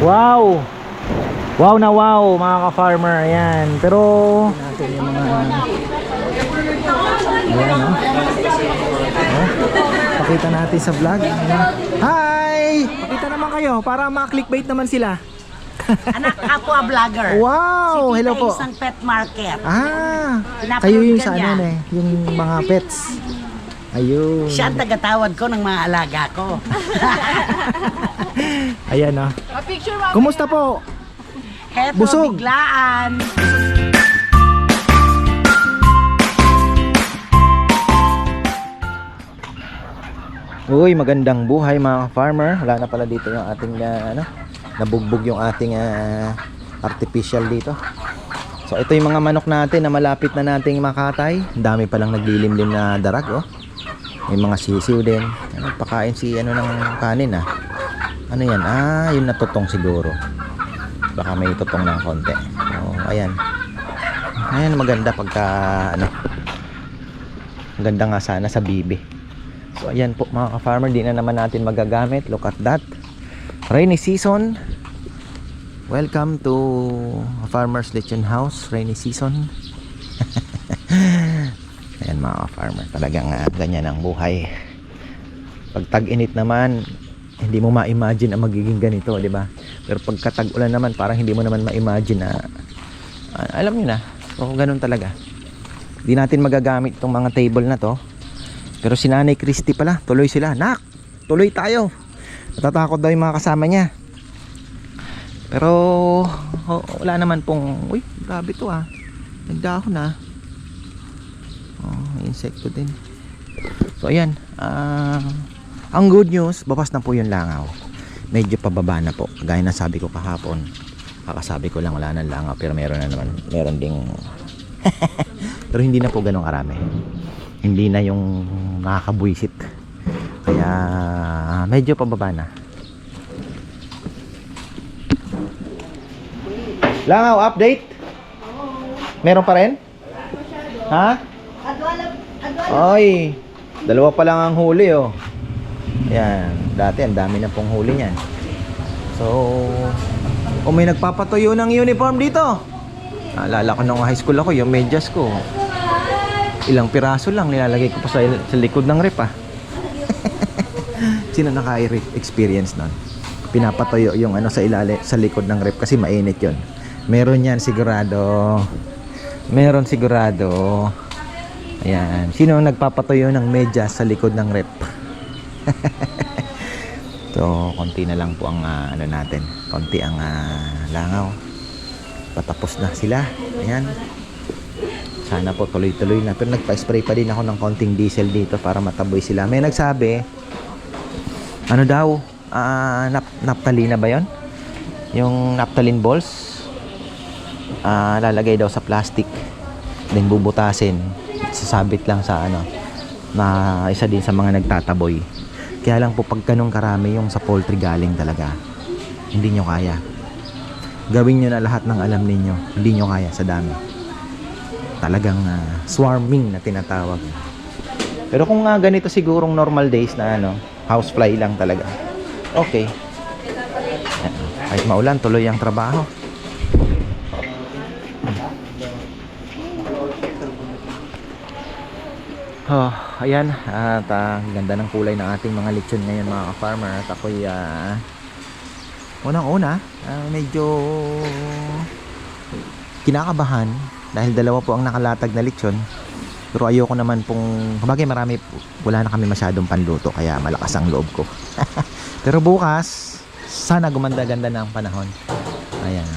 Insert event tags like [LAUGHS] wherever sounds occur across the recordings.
Wow! Wow na wow mga ka-farmer. Ayan. Pero natin yung mga Ayan oh. oh. Pakita natin sa vlog. Hi! Pakita naman kayo para ma-clickbait naman sila. [LAUGHS] Anak kapwa vlogger. Wow! Si Hello po. isang pet market. Ah! Kayo yung sa niya. ano eh, yung mga pets. Ayun. Siya ang tagatawad ko ng mga alaga ko. [LAUGHS] Ayan oh. Kumusta po? Heto, Busog. biglaan. Uy, magandang buhay mga farmer. Wala na pala dito yung ating ah, ano, nabugbog yung ating ah, artificial dito. So ito yung mga manok natin na malapit na nating makatay. Ang dami palang naglilimlim na darag oh. May mga sisiw din. Ano, si ano ng kanin ah. Ano yan? Ah, yung natutong siguro. Baka may tutong ng konti. Oh, ayan. Ayan maganda pagka ano. Ganda nga sana sa bibi. So ayan po mga ka-farmer, di na naman natin magagamit. Look at that. Rainy season. Welcome to Farmer's Lechon House, rainy season. [LAUGHS] ayan mga ka-farmer, talagang ah, ganyan ang buhay. Pag tag-init naman, hindi mo ma-imagine ang magiging ganito, di ba? Pero pag katag-ulan naman, parang hindi mo naman ma-imagine na ah, alam niyo na, so ganun talaga. Di natin magagamit itong mga table na to pero si Nanay Christy pala, tuloy sila. Nak, tuloy tayo. Natatakot daw yung mga kasama niya. Pero oh, wala naman pong, uy, grabe to ah. Nagdahon ah. Oh, insekto din. So ayan, ah, ang good news, babas na po yung langaw. Medyo pababa na po. Gaya na sabi ko kahapon. Kakasabi ko lang wala nang langaw pero meron na naman. Meron ding [LAUGHS] pero hindi na po ganong karami hindi na yung nakakabwisit kaya medyo pababa na langaw update meron pa rin ha oy dalawa pa lang ang huli oh yan dati ang dami na pong huli niyan so kung may nagpapatuyo ng uniform dito Naalala ko nung high school ako, yung medyas ko. Ilang piraso lang nilalagay ko pa sa, sa likod ng rep ah. [LAUGHS] Sino naka-experience nun? Pinapatayo yung ano sa ilali sa likod ng rep kasi mainit 'yon. Meron 'yan sigurado. Meron sigurado. Ayan. Sino ang nagpapatayo ng medyas sa likod ng rep? [LAUGHS] so, konti na lang po ang ah, ano natin. Konti ang ah, langaw. Patapos na sila. Ayan. Sana po tuloy-tuloy na pero nagpa-spray pa din ako ng konting diesel dito para mataboy sila. May nagsabi ano daw? Ah nap naptalina ba yon yung naphthalene balls? Ah lalagay daw sa plastic. Then bubutasin sasabit lang sa ano na isa din sa mga nagtataboy. Kaya lang po pag ganun karami yung sa poultry galing talaga hindi nyo kaya. Gawin nyo na lahat ng alam ninyo hindi nyo kaya sa dami. Talagang ah, swarming na tinatawag. Pero kung nga ganito sigurong normal days na ano housefly lang talaga okay. Kahit maulan tuloy ang trabaho Oh, ayan at ah, ganda ng kulay ng ating mga lechon ngayon mga farmer at ako'y ah, Unang-una, ah, medyo kinakabahan dahil dalawa po ang nakalatag na lechon. Pero ayoko naman pong, kumagay marami, wala na kami masyadong panluto kaya malakas ang loob ko. [LAUGHS] Pero bukas, sana gumanda-ganda na ang panahon. Ayan.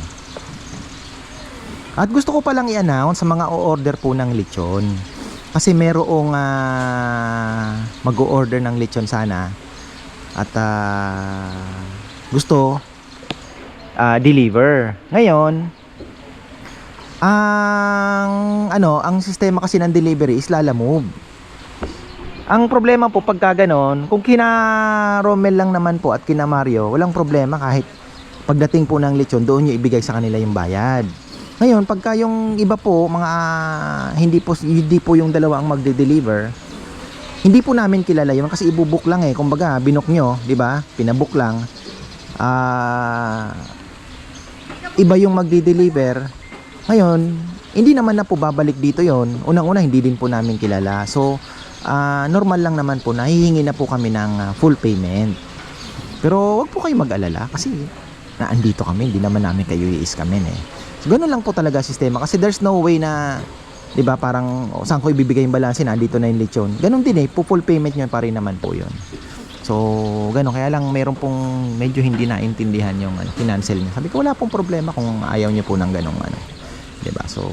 At gusto ko palang i-announce sa mga o-order po ng lechon. Kasi merong ah, mag-o-order ng lechon sana. At ah, gusto ah, deliver. Ngayon, ang ano, ang sistema kasi ng delivery is Lala Move. Ang problema po pagka ganon, kung kina Romel lang naman po at kina Mario, walang problema kahit pagdating po ng lechon, doon nyo ibigay sa kanila yung bayad. Ngayon, pagka yung iba po, mga hindi po, hindi po yung dalawa ang magde-deliver, hindi po namin kilala yun kasi ibubuk lang eh. Kumbaga, binok nyo, di ba? Pinabook lang. ah iba yung magdi-deliver. Ngayon, hindi naman na po babalik dito yon. Unang-una, hindi din po namin kilala. So, ah, normal lang naman po na hihingi na po kami ng ah, full payment. Pero wag po kayo mag-alala kasi naandito kami, hindi naman namin kayo i-scamin eh. So, ganun lang po talaga sistema kasi there's no way na 'di ba parang oh, saan ko ibibigay yung balanse nandito na yung lechon. Ganun din eh, full payment nyo pa rin naman po 'yon. So, ganun kaya lang mayroon pong medyo hindi naintindihan yung ano, financial niya. Sabi ko wala pong problema kung ayaw niyo po ng ganung ano. 'Di ba? So,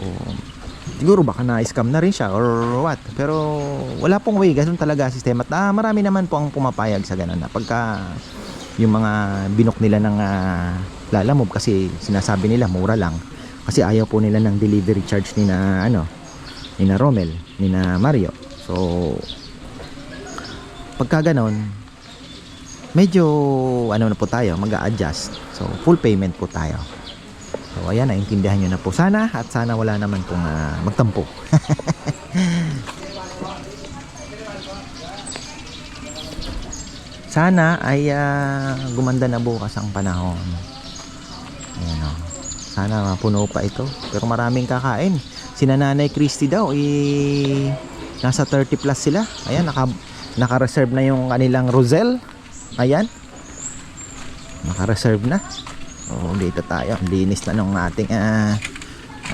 siguro baka na-scam na rin siya or what. Pero wala pong way, ganun talaga sistema. At ah, marami naman po ang pumapayag sa ganun na pagka yung mga binok nila ng uh, lalamove kasi sinasabi nila mura lang kasi ayaw po nila ng delivery charge ni na ano ni na Romel ni na Mario. So pagka ganon medyo ano na po tayo mag adjust so full payment po tayo. So ayan naintindihan nyo na po sana at sana wala naman pong ah, magtampo. [LAUGHS] Sana ay ah, gumanda na bukas ang panahon. Ayan o. Sana mapuno pa ito. Pero maraming kakain. Sina Nanay Christy daw, eh, nasa 30 plus sila. Ayan, naka, naka-reserve na yung kanilang Rosel. Ayan. Naka-reserve na. Oh, dito tayo. Linis na nung ating, ah,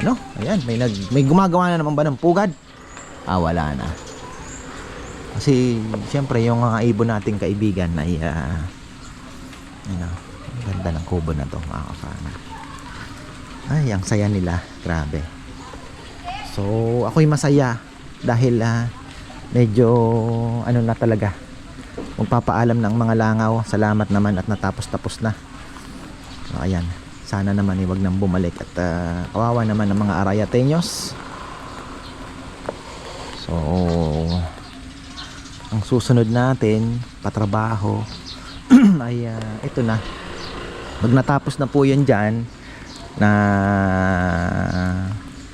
ano, ayan, may, nag, may gumagawa na naman ba ng pugad? Ah, wala na. Kasi, siyempre, yung mga ibon nating kaibigan ay, ah, ano, ganda ng kubo na to, mga kafana. Ay, ang saya nila. Grabe. So, ako'y masaya dahil ah, medyo ano na talaga. Magpapaalam ng mga langaw. Salamat naman at natapos-tapos na. So, ayan. Sana naman iwag nang bumalik at ah, kawawa naman ng mga arayatenyos. So, ang susunod natin, patrabaho, [CLEARS THROAT] ay ah, ito na. Pag natapos na po yun dyan, na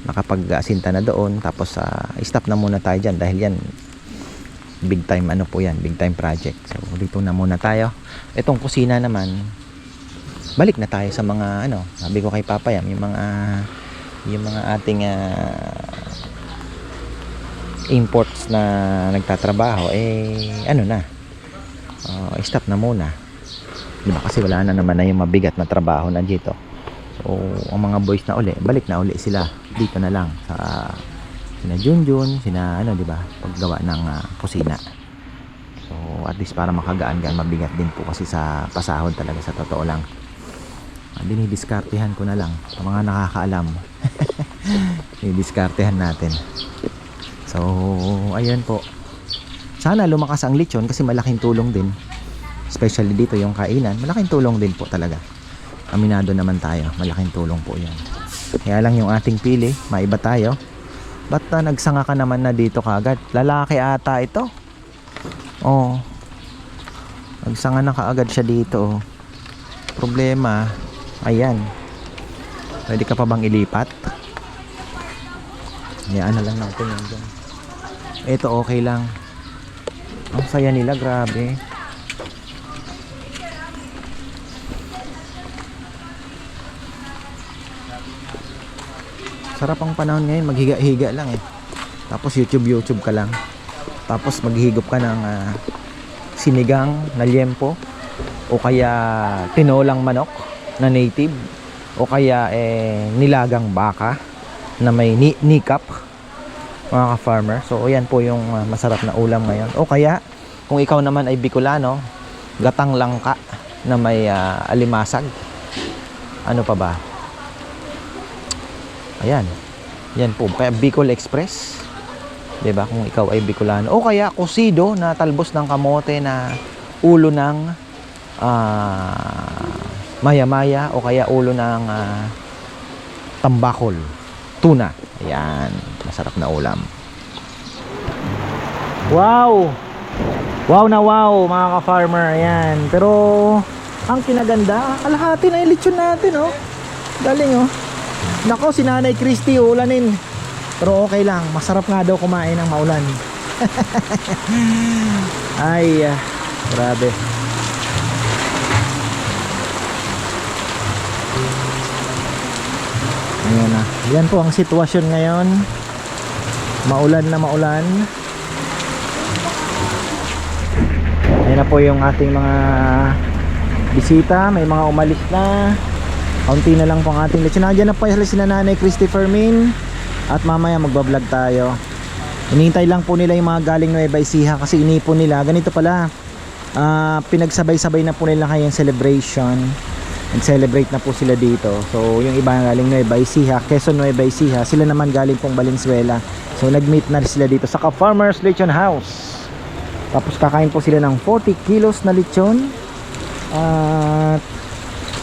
nakapag-asinta na doon. Tapos sa stop na muna tayo dyan dahil yan big time ano po yan big time project. So dito na muna tayo. Itong kusina naman balik na tayo sa mga ano sabi ko kay Papa Yam yung mga yung mga ating ah, imports na nagtatrabaho eh ano na uh, stop na muna. Di ba? Kasi wala na naman na yung mabigat na trabaho na dito So, ang mga boys na uli, balik na uli sila dito na lang sa sina Junjun, sina ano, 'di ba? Paggawa ng ah, kusina. So, at least para makagaan gan mabigat din po kasi sa pasahod talaga sa totoo lang. Uh, dinidiskartehan ko na lang sa mga nakakaalam. [LAUGHS] Dinidiskartehan natin. So, ayun po. Sana lumakas ang lechon kasi malaking tulong din. Especially dito yung kainan, malaking tulong din po talaga aminado naman tayo. Malaking tulong po yan. Kaya lang yung ating pili maiba tayo. Ba't uh, nagsanga ka naman na dito kagad lalaki ata ito. Oh. Nagsanga na kaagad siya dito oh. problema ayan. Pwede ka pa bang ilipat? Hayaan na lang natin yan ito okay lang. Ang saya nila grabe sarap ang panahon ngayon maghiga-higa lang eh. Tapos YouTube YouTube ka lang. Tapos maghihigop ka ng ah, sinigang na liempo o kaya tinolang manok na native o kaya eh, nilagang baka na may ni nikap mga ka-farmer. So yan po yung ah, masarap na ulam ngayon. O kaya kung ikaw naman ay Bicolano gatang langka na may ah, alimasag ano pa ba Ayan. Yan po. Kaya Bicol Express. ba Kung ikaw ay Bicolano. O kaya kusido na talbos ng kamote na ulo ng ah, maya-maya o kaya ulo ng ah, tambakol. Tuna. Ayan. Masarap na ulam. Wow! Wow na wow mga ka-farmer. Ayan. Pero ang kinaganda, kalahati na yung lechon natin oh. Galing oh. Nako, si Nanay Christy, ulanin. Pero okay lang, masarap nga daw kumain ng maulan. [LAUGHS] Ay, ah, grabe. Ayan na. Uh, yan po ang sitwasyon ngayon. Maulan na maulan. Ayan na po yung ating mga bisita. May mga umalis na. Kaunti na lang po ang ating lechon. Nandiyan na po sila nanay Christy Fermin. At mamaya magbablog tayo. Inihintay lang po nila yung mga galing Nueva Ecija kasi inipon nila. Ganito pala. ah, pinagsabay-sabay na po nila kayong celebration. Nag-celebrate na po sila dito. So, yung iba galing Nueva Ecija, Quezon Nueva Ecija, sila naman galing pong Valenzuela. So, nag-meet na sila dito sa Ka-Farmers Lechon House. Tapos kakain po sila ng 40 kilos na lechon. At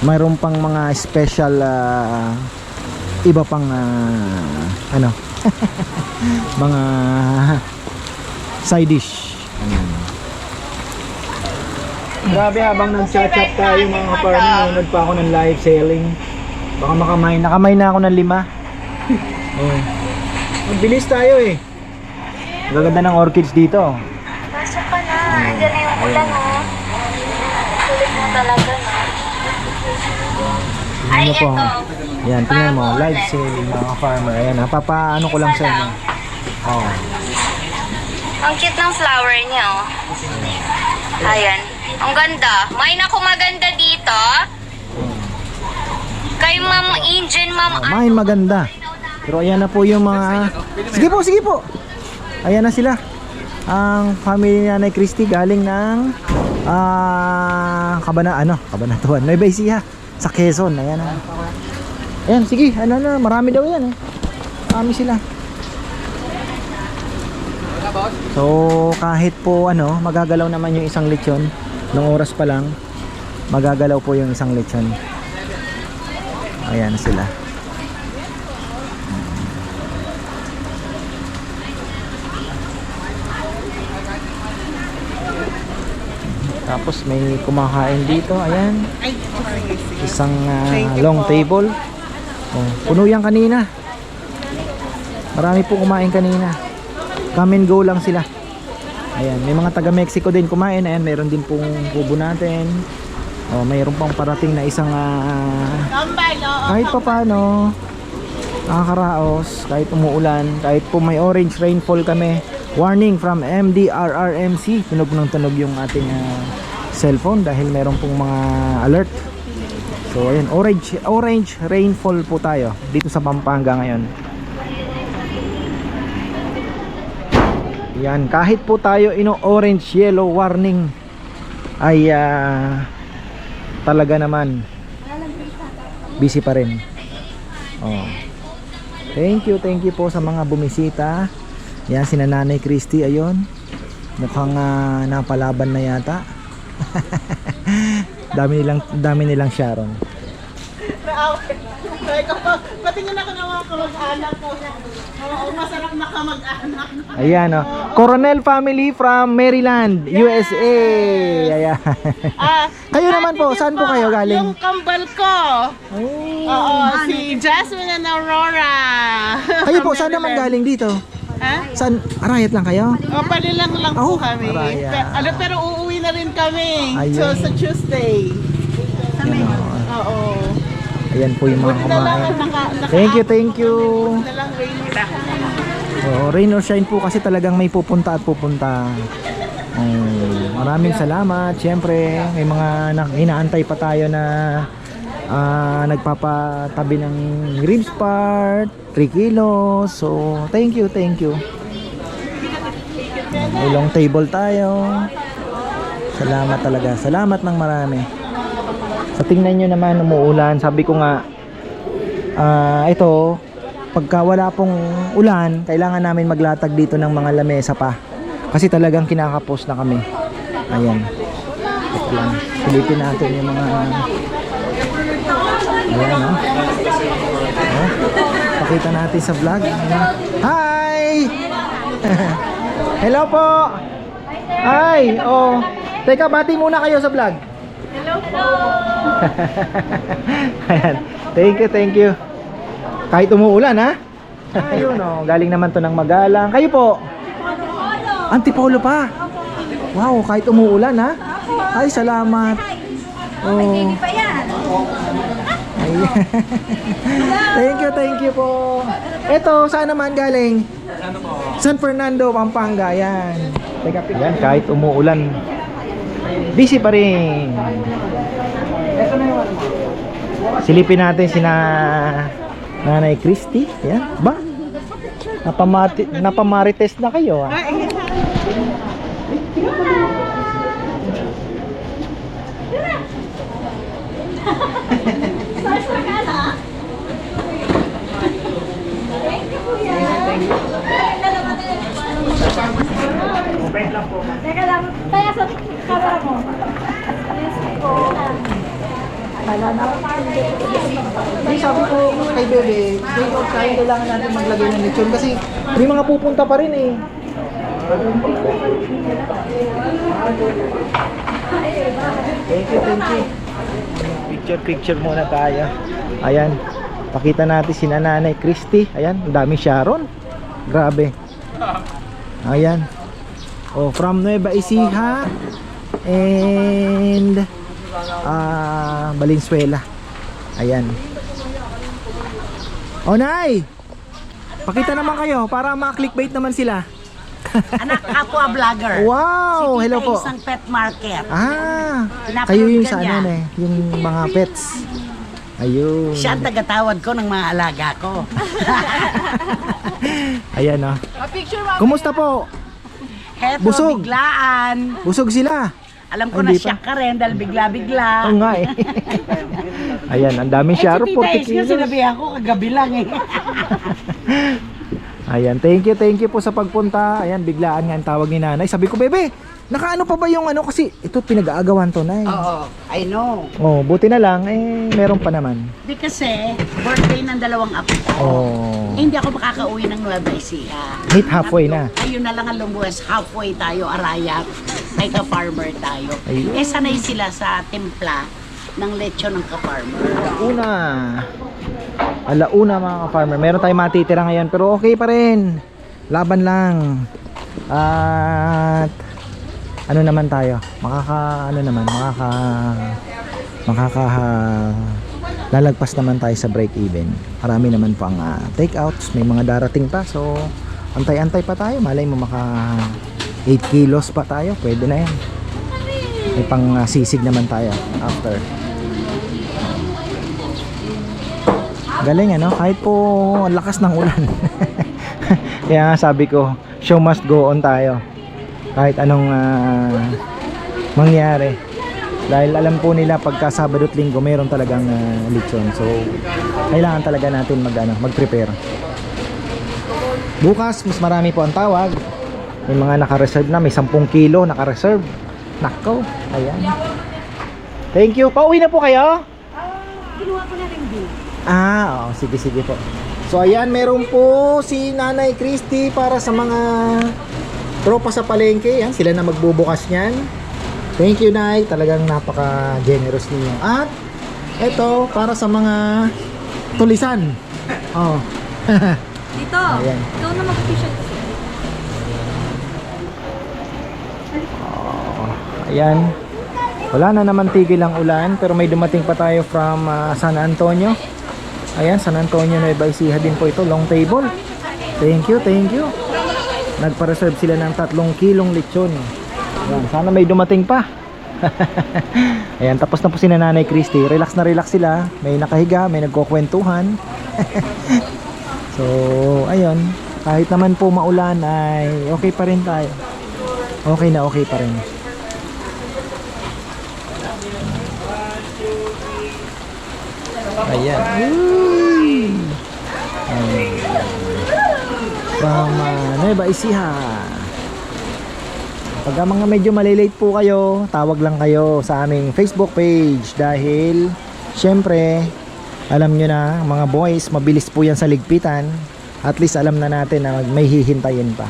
mayroon pang mga special ah, iba pang ah, ano [LAUGHS] mga side dish. Ayan. Grabe habang nag-chat-chat tayo mga kaparmi, nanonood pa ako ng live selling. Baka makamay. Nakamay na ako ng lima. [LAUGHS] oh. Magbilis tayo eh. Gaganda ng orchids dito. Pasok ka na. Andiyan na yung ulan, oh. Sulit mo talaga, Tingnan po. ito. Yan, tingnan mo. Live selling mga farmer. Ayan, napapaano ko lang sa inyo. Oh. Ang cute ng flower niya, oh. Ayan. Ang ganda. May naku maganda dito. Kay Ma'am Injun, Ma'am Oh, main maganda. Pero ayan na po yung mga... Sige po, sige po. Ayan na sila. Ang family ni Nanay Christy galing ng ah Kabana, ano? Kabanatuan. Nueva Ecija. Sa Quezon. Ayan na. Ayan, sige. Ano na, marami daw yan eh. Marami sila. So, kahit po ano, magagalaw naman yung isang lechon. Nung oras pa lang, magagalaw po yung isang lechon. Ayan sila. Tapos may kumakain dito, ayan. Isang ah, long table. Oh, puno yan kanina. Marami po kumain kanina. Come and go lang sila. Ayan, may mga taga Mexico din kumain. Ayan, meron din pong kubo natin. Oh, mayroon pang parating na isang oo. kahit pa paano nakakaraos kahit umuulan kahit po may orange rainfall kami warning from MDRRMC tunog ng tunog yung ating ah, cellphone dahil meron pong mga alert. So ayun orange orange rainfall po tayo dito sa Pampanga ngayon. Yan kahit po tayo ino orange yellow warning ay ah, talaga naman. Busy pa rin. Oh. thank you thank you po sa mga bumisita yan si Nanay Christy ayun mukhang ah, napalaban na yata [LAUGHS] dami nilang dami nilang Sharon patingin ako ng mga kamag-anak ko. Oo, masarap na kamag-anak. ayan oh. Coronel family from Maryland USA ayan Ah, [LAUGHS] kayo naman po saan po kayo galing yung kambal ko. oh. Oo, si Jasmine and Aurora. kayo po saan naman galing dito Ha? saan arayat lang kayo O, palilang lang Oh, po kami. Araya. Pe- ano, pero uuwi na rin kami. Ayun. So, sa Tuesday. Yan, Oo. oh. ayan po yung mga Buti na lang kumain naka, naka thank you thank you Buti na lang rain Oh, rain or shine po kasi talagang may pupunta at pupunta. Oh, maraming salamat. Siyempre, may mga na, inaantay pa tayo na ah, nagpapatabi ng ribs part, 3 kilos. So, thank you, thank you. May long table tayo. Salamat talaga. Salamat ng marami. Sa tingnan nyo naman, umuulan. Sabi ko nga, ah, ito, pagka wala pong ulan, kailangan namin maglatag dito ng mga lamesa pa. Kasi talagang kinakapos na kami. Ayan. Ito. Silipin natin yung mga... Ayan, no? Oh, pakita natin sa vlog. Hi! Hello po! Hi! Oh, teka, bati muna kayo sa vlog. Hello po! Ayan. Thank you, thank you. Kahit umuulan ha? Ayun oh, galing naman to ng Magalang. Kayo po? Antipolo pa. Wow, kahit umuulan ha? Ay, salamat. Oh. Ayan. [LAUGHS] thank you, thank you po. Ito, saan naman galing? San Fernando, Pampanga. Yan. Teka, Yan, kahit umuulan. Busy pa rin. Ito na yung Silipin natin sina Nanay Christy. Yan. Ba? Napamati, napamarites na kayo ah. Teka lang, kaya sa camera mo. Yes po. Hindi, sabi ko kay Bebe, day out tayo, kailangan natin maglagay ng lechon kasi may mga pupunta pa rin eh. Thank you, thank you. Picture, picture muna tayo. Ayan, pakita natin si Nanay Christy. Ayan, ang daming Sharon. Grabe. Ayan. Oh, from Nueva Ecija and ah Valenzuela. Ayan. Oh, Nay! Pakita naman kayo para ma-clickbait naman sila. [LAUGHS] Anak, ako a vlogger. Wow! Hello po. isang pet market. Ah! Pinapanood Kayo yung ka sa niya. ano eh, yung mga pets. Ayun. Siya ang tagatawad ko ng mga alaga ko. [LAUGHS] Ayan oh. Kumusta po? Heto, Busog. biglaan. Busog sila. Alam ko na hindi pa. siya ka rin dahil bigla-bigla. Oo nga eh. [LAUGHS] Ayan, ang daming Eh, Sharo, si Tita 40 Is nga kilos. sinabihan ko kagabi lang eh. [LAUGHS] Ayan, thank you, thank you po sa pagpunta. Ayan, biglaan nga ang tawag ni nanay. Sabi ko, bebe, nakaano pa ba yung ano? Kasi ito pinag-aagawan to, nay. Oo, I know. Oh, buti na lang, eh, meron pa naman. Di kasi, birthday ng dalawang apo ko. Oh. Eh, hindi ako makakauwi ng Nueva Ecija. Meet halfway na. Ayun na lang ang lumuwas. Halfway tayo, arayat. Kay ka-farmer tayo. Ayun. Eh, sanay sila sa timpla ng lechon ng ka-farmer. Una. Alauna mga ka-farmer. Meron tayong matitira ngayon pero okay pa rin. Laban lang. At ano naman tayo? Makaka ano naman, makaka makaka lalagpas naman tayo sa break even. Marami naman po ang ah, take outs, may mga darating pa. So antay-antay pa tayo. Malay mo maka 8 kilos pa tayo. Pwede na 'yan. May pang ah, sisig naman tayo after. Galing ano, kahit po lakas ng ulan. [LAUGHS] Kaya nga sabi ko, show must go on tayo. Kahit anong ah, mangyari. Dahil alam po nila pagka Sabado at Linggo mayroon talagang ah, lechon. So kailangan talaga natin mag ano, mag-prepare. Bukas mas marami po ang tawag. May mga naka-reserve na, may 10 kilo naka-reserve. Nako, ayan. Thank you. Pauwi na po kayo? Kinuha ko na rin. Ah, oo. sige, sige po. So, ayan, meron po si Nanay Christy para sa mga tropa sa palengke. Yan, sila na magbubukas niyan. Thank you, Nay. Talagang napaka-generous ninyo. At, ito, para sa mga tulisan. Oh. [LAUGHS] Dito, Ayan. ikaw na mag-official kasi. Ayan. Wala na naman tigil ang ulan pero may dumating pa tayo from ah, San Antonio. Ayan, San Antonio Nueva Ecija din po ito, long table. Thank you, thank you. Nagpa-reserve sila ng tatlong kilong lechon. Ayan, sana may dumating pa. [LAUGHS] Ayan, tapos na po si Nanay Christy. Relax na relax sila. May nakahiga, may nagkukwentuhan. [LAUGHS] so, ayun. Kahit naman po maulan ay okay pa rin tayo. Okay na okay pa rin. Ayan. Ayan. Uh, Nueva Ecija. Pagka mga medyo malilate po kayo, tawag lang kayo sa aming Facebook page dahil syempre alam nyo na mga boys, mabilis po yan sa ligpitan. At least alam na natin na may hihintayin pa.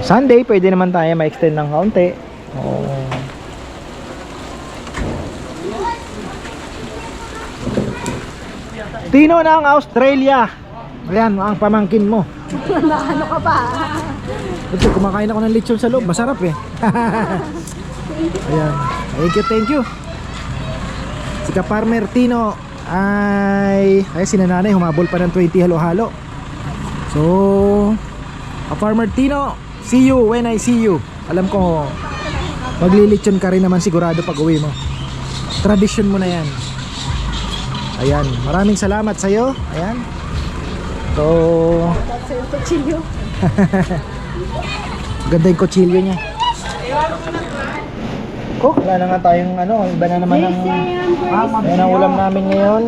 Sunday, pwede naman tayo ma-extend ng kaunti. Oo. Tino ng Australia. Ayan, ang pamangkin mo. [LAUGHS] ano ka ba? Ito, kumakain ako ng lechon sa loob. Masarap eh. [LAUGHS] Ayan. Thank you, thank you. Si Kaparmer Tino ay ay si nanay humabol pa ng 20 halo-halo. So, Kaparmer Tino, see you when I see you. Alam ko maglilitsyon ka rin naman sigurado pag uwi mo. Tradition mo na yan. Ayan, maraming salamat sa iyo. Ayan. So, [LAUGHS] Ganda yung kutsilyo niya. Ko, wala na nga tayong ano, iba na naman ang Ayan ang ulam namin ngayon.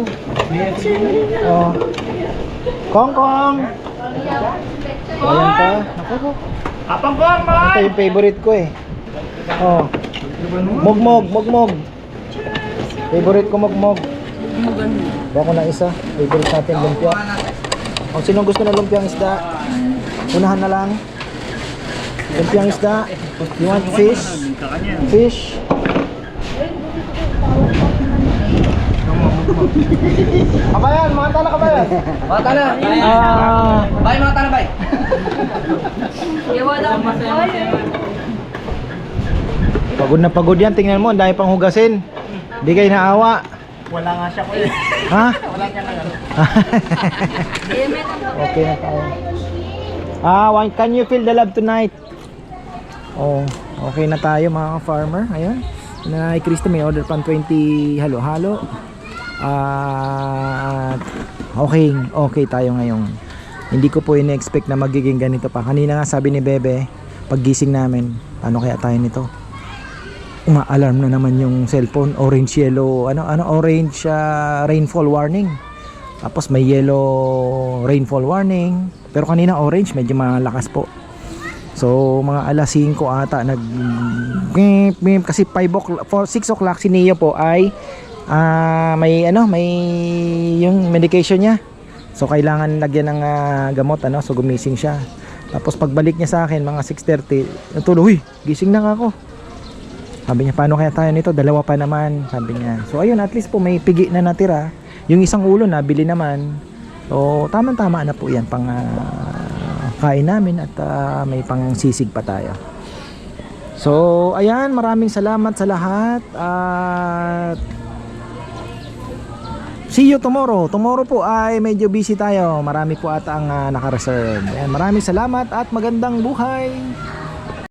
Oh. Kong Kong. Ayan pa. Naku ko. Apang Kong, Ito yung favorite ko eh. Oh. Mugmog, mugmog. Favorite ko mugmog. Bawa ko na isa. Favorite natin lumpia. Oh, sinong gusto ng lumpiang isda? Unahan na lang. Lumpiang isda. You want fish? Fish. Kabayan, mga tala kabayan. Mga tala. Ah, Bay, mga tanah, bay. pagod na pagod yan. Tingnan mo, ang dami pang hugasin. Hindi kayo naawa. Wala nga siya kuya. Ha? [LAUGHS] Wala niya na ano. okay na tayo. Ah, one, can you feel the love tonight? Oh, okay na tayo mga farmer. Ayun. Nanay Christy may order pang 20 halo-halo. At okay, okay tayo ngayon. Hindi ko po in-expect na magiging ganito pa. Kanina nga sabi ni Bebe, paggising namin, ano kaya tayo nito? Uma-alarm na naman yung cellphone, orange yellow, ano ano orange ah, rainfall warning. Tapos may yellow rainfall warning. Pero kanina orange, medyo malakas po. So mga alas 5 ata nag kasi 5 o'clock, 4, 6 o'clock si Neo po ay ah, may ano, may yung medication niya. So kailangan lagyan ng ah, gamot ano, so gumising siya. Tapos pagbalik niya sa akin mga 6:30, natulog, "Uy, gising na ako." Sabi niya, paano kaya tayo nito? Dalawa pa naman, sabi niya. So ayun, at least po may pigi na natira. Yung isang ulo nabili naman. So tama-tama na po yan pang ah, kain namin at ah, may pang sisig pa tayo. So ayan, maraming salamat sa lahat at See you tomorrow. Tomorrow po ay medyo busy tayo. Marami po ata ang ah, naka-reserve. Maraming salamat at magandang buhay.